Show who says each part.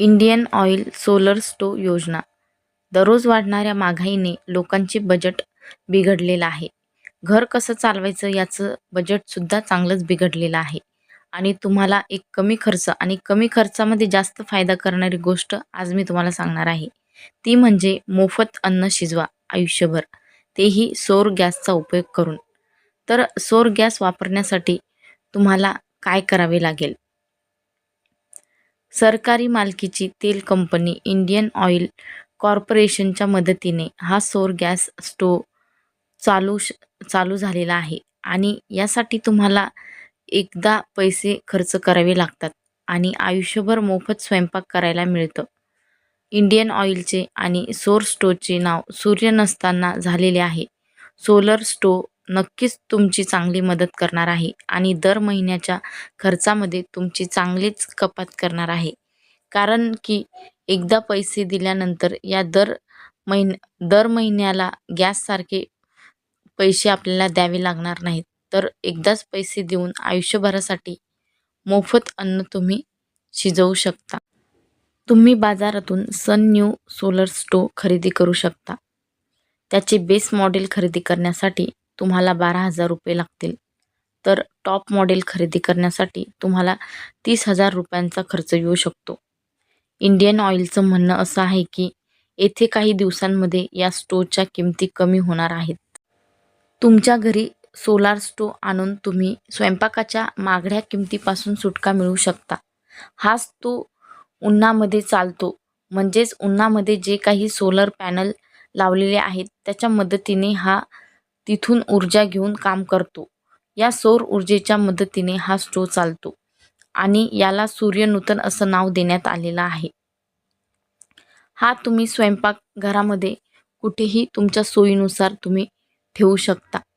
Speaker 1: Indian oil solar स्टो योजना. दररोज वाढणाऱ्या महागाईने लोकांचे बजेट बिघडलेलं आहे. घर कसं चालवायचं याचं बजेटसुद्धा चांगलंच बिघडलेलं आहे. आणि तुम्हाला एक कमी खर्च आणि कमी खर्चामध्ये जास्त फायदा करणारी गोष्ट आज मी तुम्हाला सांगणार आहे. ती म्हणजे मोफत अन्न शिजवा आयुष्यभर. तेही सौर गॅसचा उपयोग करून. तर सौर गॅस वापरण्यासाठी तुम्हाला काय करावे लागेल? सरकारी मालकीची तेल कंपनी इंडियन ऑइल कॉर्पोरेशनच्या मदतीने हा सोर गॅस स्टोव चालू श चालू झालेला आहे. आणि यासाठी तुम्हाला एकदा पैसे खर्च करावे लागतात आणि आयुष्यभर मोफत स्वयंपाक करायला मिळतं. इंडियन ऑइलचे आणि सोर स्टोवचे नाव सूर्य नसताना झालेले आहे. सोलर स्टोव नक्कीच तुमची चांगली मदत करणार आहे आणि दर महिन्याच्या खर्चामध्ये तुमची चांगलीच कपात करणार आहे. कारण की एकदा पैसे दिल्यानंतर या दर महिन दर महिन्याला गॅससारखे पैसे आपल्याला द्यावे लागणार नाहीत. तर एकदाच पैसे देऊन आयुष्यभरासाठी मोफत अन्न तुम्ही शिजवू शकता. तुम्ही बाजारातून सन न्यू सोलर स्टो खरेदी करू शकता. त्याचे बेस मॉडेल खरेदी करण्यासाठी तुम्हाला बारा हजार रुपये लागतील. तर टॉप मॉडेल खरेदी करण्यासाठी तुम्हाला तीस हजार रुपयांचा खर्च येऊ शकतो. इंडियन ऑइलचं म्हणणं असं आहे की येथे काही दिवसांमध्ये या स्टोवच्या किमती कमी होणार आहेत. तुमच्या घरी सोलार स्टोव आणून तुम्ही स्वयंपाकाच्या मागड्या किमतीपासून सुटका मिळवू शकता. हा तो उन्हामध्ये चालतो. म्हणजेच उन्हामध्ये जे काही सोलर पॅनल लावलेले आहेत त्याच्या मदतीने हा तिथून ऊर्जा घेऊन काम करतो. या सौर ऊर्जेच्या मदतीने हा स्टो चालतो आणि याला सूर्यनूतन असं नाव देण्यात आलेलं आहे. हा तुम्ही स्वयंपाकघरामध्ये कुठेही तुमच्या सोयीनुसार तुम्ही ठेवू शकता.